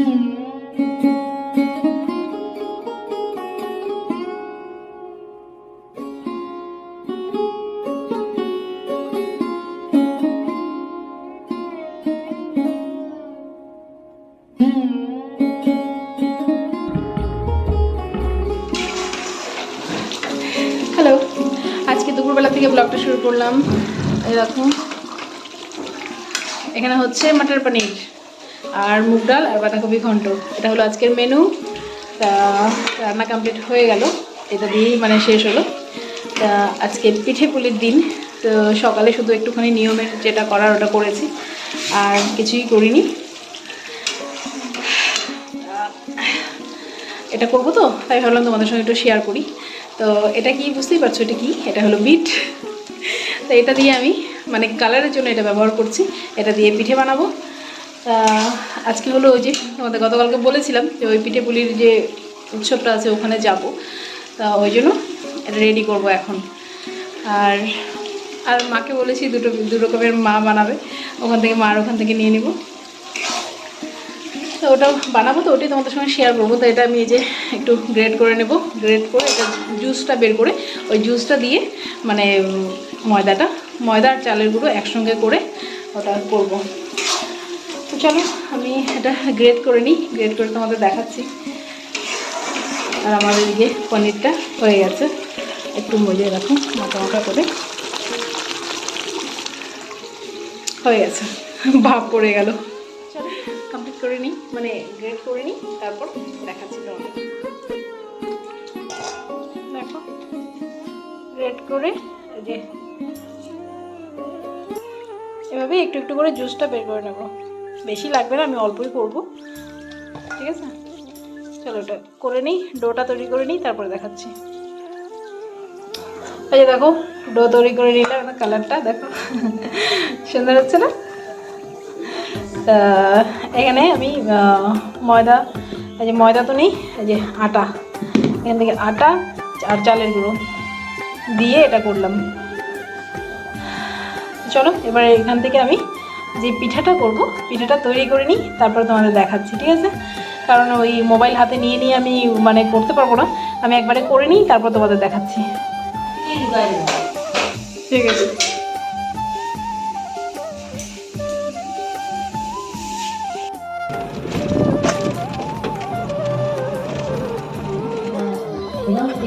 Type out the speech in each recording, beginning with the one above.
Hello আজকে দুপুরবেলা থেকে ব্লগটা শুরু করলাম। এরকম এখানে হচ্ছে মাটার পনির। আর মুগ ডাল আর বাঁধাকপি ঘন্ট। এটা হলো আজকের মেনু তা রান্না কমপ্লিট হয়ে গেল। এটা দিয়েই মানে শেষ হলো। তা আজকে পিঠে পুলির দিন। তো সকালে শুধু একটুখানি নিয়মের যেটা করার ওটা করেছি। আর কিছুই করিনি। এটা করব তো? তাই ভাবলাম তোমাদের সঙ্গে একটু শেয়ার করি। তো এটা কি বুঝতেই পারছ এটা কি? এটা হলো বিট তো এটা দিয়ে আমি মানে কালারের জন্য এটা ব্যবহার করছি। এটা দিয়ে পিঠে বানাবো। আজকে হলো ওই যে তোমাদের গতকালকে বলেছিলাম যে ওই পিঠে পুলির যে উৎসবটা আছে, ওখানে যাব। তা ওই জন্য রেডি করব এখন। আর আর মাকে বলেছি দুটো, দু রকমের মা বানাবে। ওখান থেকে মার ওখান থেকে নিয়ে নিব। তো ওটা বানাবো তো, ওটাই তোমাদের সঙ্গে শেয়ার করব। তো এটা আমি এই যে একটু গ্রেড করে নেব। গ্রেড করে এটা জুসটা বের করে ওই জুসটা দিয়ে মানে ময়দাটা, ময়দা আর চালের গুঁড়ো একসঙ্গে করে ওটা করব। চলো, আমি এটা গ্রেড করে নিই গ্রেড করে তোমাদের দেখাচ্ছি। আর আমাদের দিকে পনিরটা হয়ে গেছে। একটু মজিয়ে রাখুন মাখা করে। হয়ে গেছে। ভাব পড়ে গেল। চলো কমপ্লিট করে নিই মানে গ্রেড করে নিই, তারপর দেখাচ্ছি তোমাদের। দেখো গ্রেড করে যে এভাবে একটু একটু করে জুসটা বের করে নেব। বেশি লাগবে না, আমি অল্পই করব। ঠিক আছে? চলো ওটা করে নিই, ডোটা তৈরি করে নিই, তারপরে দেখাচ্ছি। এই যে দেখো, ডো তৈরি করে নিলাম কালারটা দেখো। সুন্দর হচ্ছে না? এখানে আমি ময়দা, এই যে ময়দা তো নেই, এই যে আটা। এখান থেকে আটা আর চালের গুঁড়ো দিয়ে এটা করলাম। চলো, এবার এখান থেকে আমি যে পিঠাটা করব, পিঠাটা তৈরি করে নিই, তারপর তোমাদের দেখাচ্ছি, ঠিক আছে? কারণ ওই মোবাইল হাতে নিয়ে নিয়ে আমি মানে করতে পারব না। আমি একবারে করে নিই, তারপর তোমাদের দেখাচ্ছি। ঠিক আছে। আয়োজন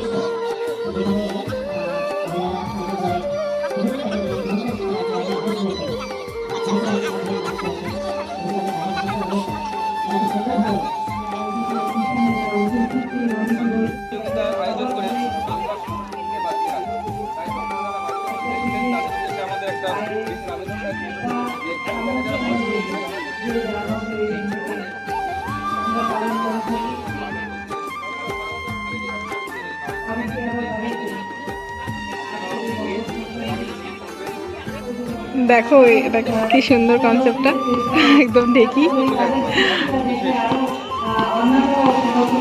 দেখো দেখো, কি সুন্দর কনসেপ্টটা একদম দেখি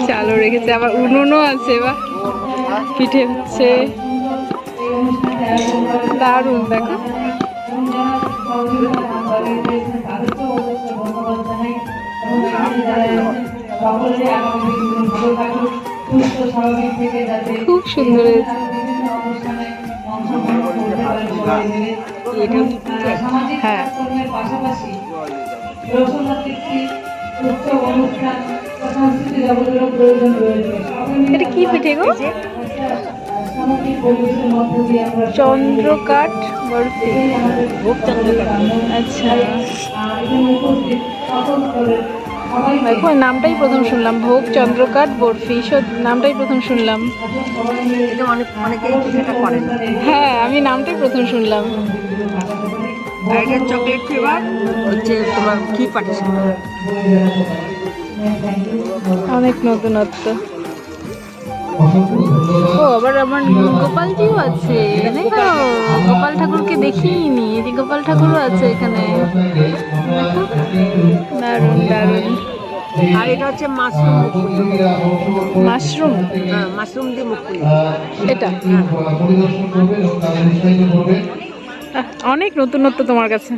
চালও রেখেছে, আবার উনুনও আছে বা পিঠে হচ্ছে। দারুণ, দেখো। খুব সুন্দর হ্যাঁ। এটা কি পিঠে গো? চন্দ্রকাঠ বরফি। চন্দ্রকাঠ। আচ্ছা। দেখো নামটাই প্রথম শুনলাম ভোগ চন্দ্রকাঠ বরফি সব নামটাই প্রথম শুনলাম। হ্যাঁ আমি নামটাই প্রথম শুনলাম। চকলেট ফ্লেভার হচ্ছে তোমার কি পাঠিয়েছে অনেক নতুনত্ব। ও আবার আমার গোপালজিও আছে। দেখো গোপাল ঠাকুরকে দেখিনি। এই যে গোপাল ঠাকুরও আছে এখানে। দেখো দারুণ দারুণ। আর এটা হচ্ছে মাশরুম মাশরুম? হ্যাঁ মাশরুম দিয়ে মুখপুলি এটা? অনেক নতুনত্ব তোমার কাছে।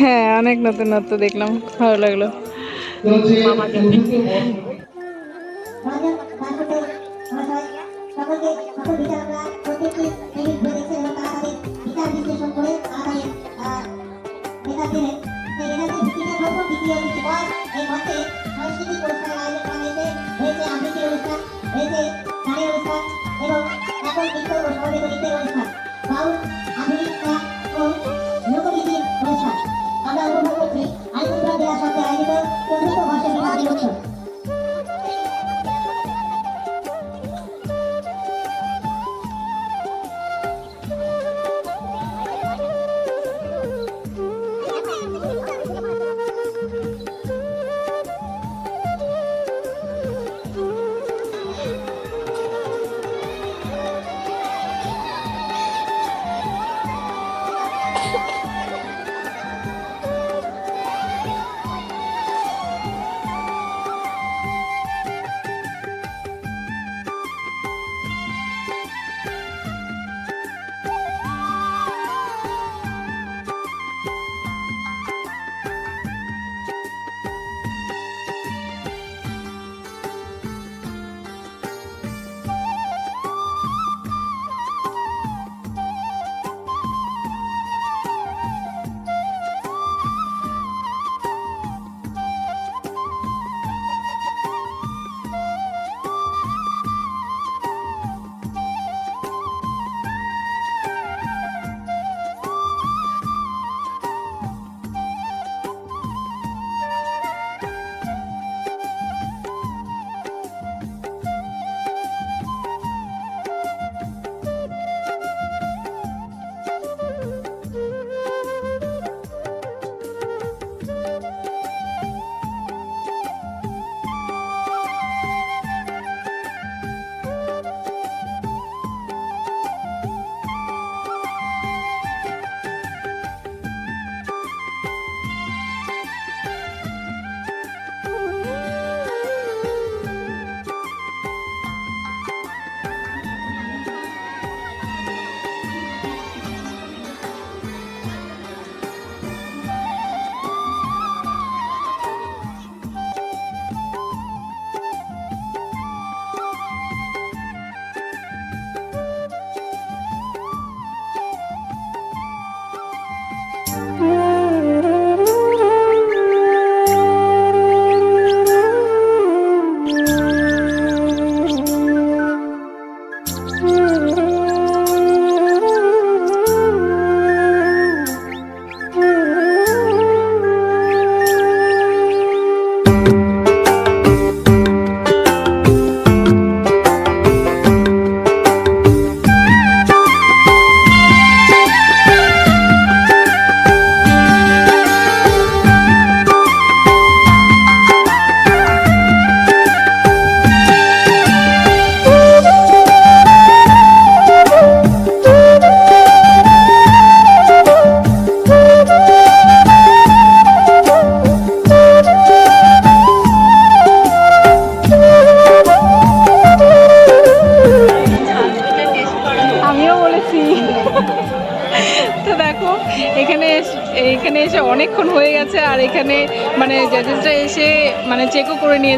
হ্যাঁ অনেক নতুনত্ব দেখলাম। ভালো লাগল। মামা জানি সকলকে সকল বিচারকরা প্রত্যেকটি ক্রেডিট দেখছেন এবং তারা তাদের বিচার বিশ্লেষণ করে আহ, রেজাল্ট দিলেন সেই রেজাল্টের ভিত্তিতে প্রথম দ্বিতীয় তৃতীয় এই মঞ্চে সাংস্কৃতিক অনুষ্ঠানের আয়োজন করা হয়েছে হয়েছে আবৃত্তির অনুষ্ঠান হয়েছে গানের অনুষ্ঠান এবং একক নৃত্য ও সমবেত নৃত্যের অনুষ্ঠান বাউল আধুনিক ও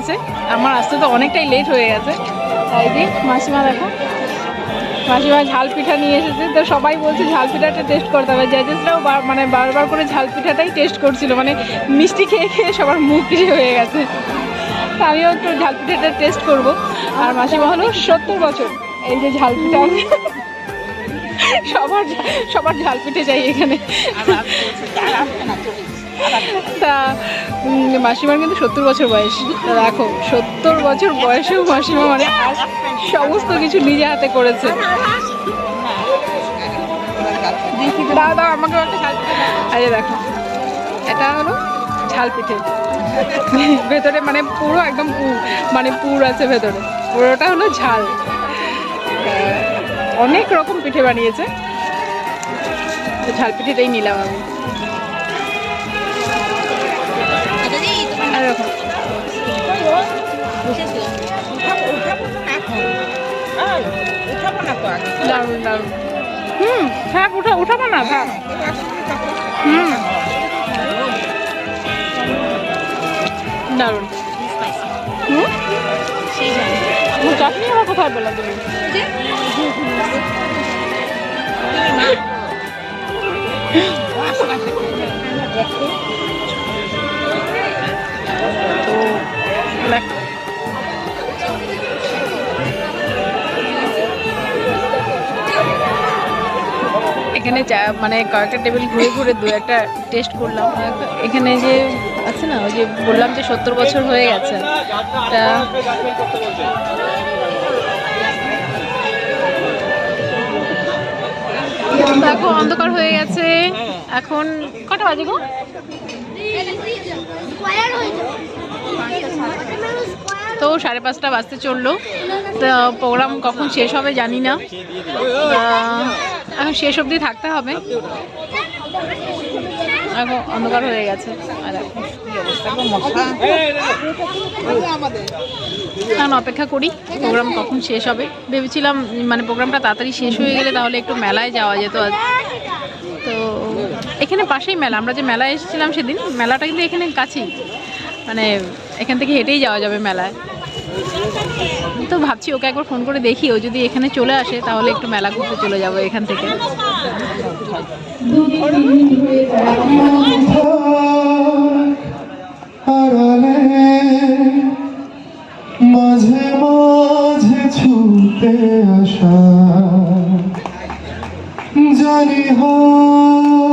করে আমার আসতে তো অনেকটাই লেট হয়ে গেছে। তাই যে মাসিমা দেখো। মাসিমা ঝাল পিঠা নিয়ে এসেছে। তো সবাই বলছে ঝাল পিঠাটা টেস্ট করতে হবে। জাজেসরাও মানে বারবার করে ঝাল পিঠাটাই টেস্ট করছিল। মানে মিষ্টি খেয়ে খেয়ে সবার মুখ হয়ে গেছে। তো আমিও একটু ঝাল পিঠাটা টেস্ট করব। আর মাসিমা হলো সত্তর বছর। এই যে ঝাল পিঠা। সবার সবার ঝাল পিঠে চাই এখানে। তা মাসিমার কিন্তু সত্তর বছর বয়স। দেখো সত্তর বছর বয়সেও মাসিমা মানে সমস্ত কিছু নিজে হাতে করেছে। দাও দাও আমাকে যে দেখো, এটা হলো ঝাল পিঠে। ভেতরে মানে পুরো একদম মানে পুর আছে ভেতরে। পুরোটা হলো ঝাল। অনেক রকম পিঠে বানিয়েছে। ঝাল পিঠেটাই নিলাম আমি। আর এরকম। দারুণ দারুণ হুম থাক উঠা উঠাবো না থাক দারুণ হুম চাটনি আবার কোথায় পেলাম তুমি তো এখানে চা মানে কয়েকটা টেবিল ঘুরে ঘুরে দু একটা টেস্ট করলাম। এখানে যে আছে না, ওই যে বললাম যে সত্তর বছর হয়ে গেছে। তা দেখো, অন্ধকার হয়ে গেছে। এখন কটা বাজে গো? তো সাড়ে পাঁচটা বাজতে চলল। তো প্রোগ্রাম কখন শেষ হবে জানি না। এখন শেষ অবধি থাকতে হবে। এখন অন্ধকার হয়ে গেছে। আর এখন অপেক্ষা করি প্রোগ্রাম কখন শেষ হবে। ভেবেছিলাম মানে প্রোগ্রামটা তাড়াতাড়ি শেষ হয়ে গেলে তাহলে একটু মেলায় যাওয়া যেত এখানে পাশেই মেলা, আমরা যে মেলায় এসেছিলাম সেদিন, মেলাটা কিন্তু এখানে কাছেই। মানে এখান থেকে হেঁটেই যাওয়া যাবে মেলায়। তো ভাবছি ওকে একবার ফোন করে দেখি, ও যদি এখানে চলে আসে তাহলে একটু মেলা ঘুরতে চলে যাব এখান থেকে। জানি হাত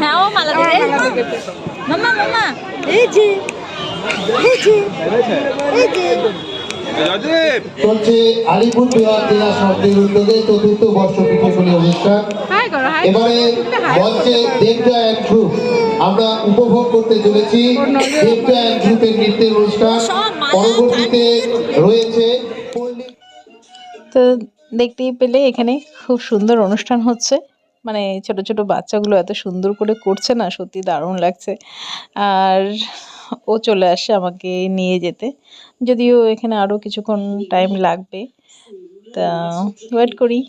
হ্যাঁ ও মালা মামা মামা এই যে এই যে এই যে। জয়দীপ চলছে আলিপুরদুয়ার জেলা শব্দের উদ্যোগে চতুর্থ অনুষ্ঠান। এবারে মঞ্চে দেবজা অ্যান্ড গ্রুপ। আমরা উপভোগ করতে চলেছি দেবজা অ্যান্ড গ্রুপের নৃত্যের অনুষ্ঠান। পরবর্তীতে রয়েছে তো দেখতেই পেলে এখানে খুব সুন্দর অনুষ্ঠান হচ্ছে। মানে ছোট ছোট বাচ্চাগুলো এত সুন্দর করে করছে না, সত্যি দারুণ লাগছে। আর ও চলে আসে আমাকে নিয়ে যেতে। যদিও এখানে আরও কিছুক্ষণ টাইম লাগবে। তা ওয়েট করি।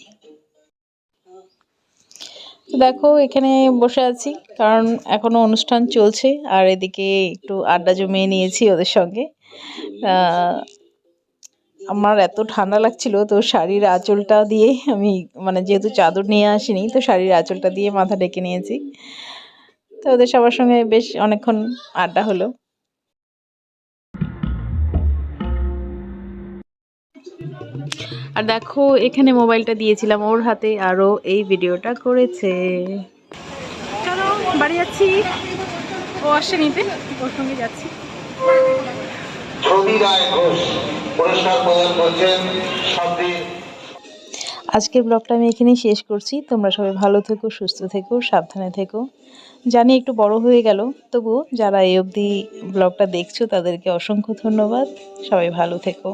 দেখো, এখানে বসে আছি, কারণ এখনও অনুষ্ঠান চলছে। আর এদিকে একটু আড্ডা জমিয়ে নিয়েছি ওদের সঙ্গে। আমার এত ঠান্ডা লাগছিল, তো শাড়ির আঁচলটা দিয়ে আমি মানে যেহেতু চাদর নিয়ে আসিনি, তো শাড়ির আঁচলটা দিয়ে মাথা ডেকে নিয়েছি। তো ওদের সবার সঙ্গে বেশ অনেকক্ষণ আড্ডা হলো। আর দেখো, এখানে মোবাইলটা দিয়েছিলাম ওর হাতে, আরও এই ভিডিওটা করেছে। চলো, বাড়ি যাচ্ছি। ও আসছে নিতে, ওর সঙ্গে যাচ্ছি। আজকের ব্লগটা আমি এখানেই শেষ করছি। তোমরা সবাই ভালো থেকো, সুস্থ থেকো, সাবধানে থেকো। জানি একটু বড় হয়ে গেল, তবুও যারা এই অবধি ব্লগটা দেখছ, তাদেরকে অসংখ্য ধন্যবাদ। সবাই ভালো থেকো।